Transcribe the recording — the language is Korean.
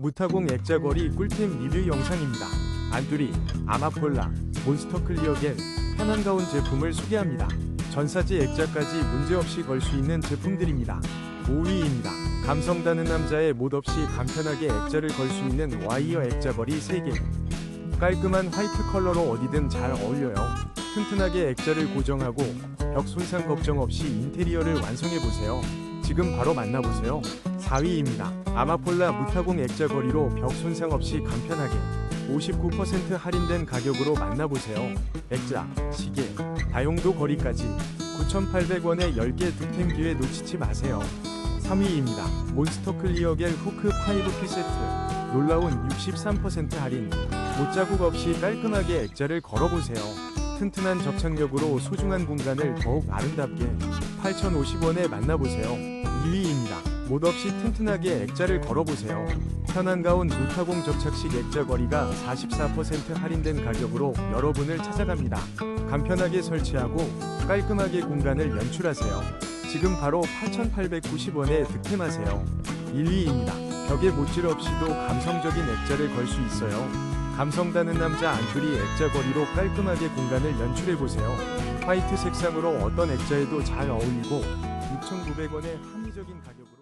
무타공 액자거리 꿀템 리뷰 영상입니다. 안뚜리, 아마폴라, 몬스터 클리어겔, 편한 가운 제품을 소개합니다. 전사지 액자까지 문제없이 걸 수 있는 제품들입니다. 5위입니다. 감성 다는 남자의 못 없이 간편하게 액자를 걸 수 있는 와이어 액자거리 3개. 깔끔한 화이트 컬러로 어디든 잘 어울려요. 튼튼하게 액자를 고정하고 벽 손상 걱정 없이 인테리어를 완성해 보세요. 지금 바로 만나보세요. 4위입니다. 아마폴라 무타공 액자 거리로 벽 손상 없이 간편하게 59% 할인된 가격으로 만나보세요. 액자, 시계, 다용도 거리까지 9,800원에 10개 득템 기회 놓치지 마세요. 3위입니다. 몬스터 클리어겔 후크 5피 세트. 놀라운 63% 할인. 못자국 없이 깔끔하게 액자를 걸어보세요. 튼튼한 접착력으로 소중한 공간을 더욱 아름답게 8,050원에 만나보세요. 2위입니다. 못 없이 튼튼하게 액자를 걸어보세요. 편한 가운 무타공 접착식 액자 거리가 44% 할인된 가격으로 여러분을 찾아갑니다. 간편하게 설치하고 깔끔하게 공간을 연출하세요. 지금 바로 8,890원에 득템하세요. 1위입니다. 벽에 못질 없이도 감성적인 액자를 걸 수 있어요. 감성 다는 남자 안뚜리 액자 거리로 깔끔하게 공간을 연출해 보세요. 화이트 색상으로 어떤 액자에도 잘 어울리고 6,900원의 합리적인 가격.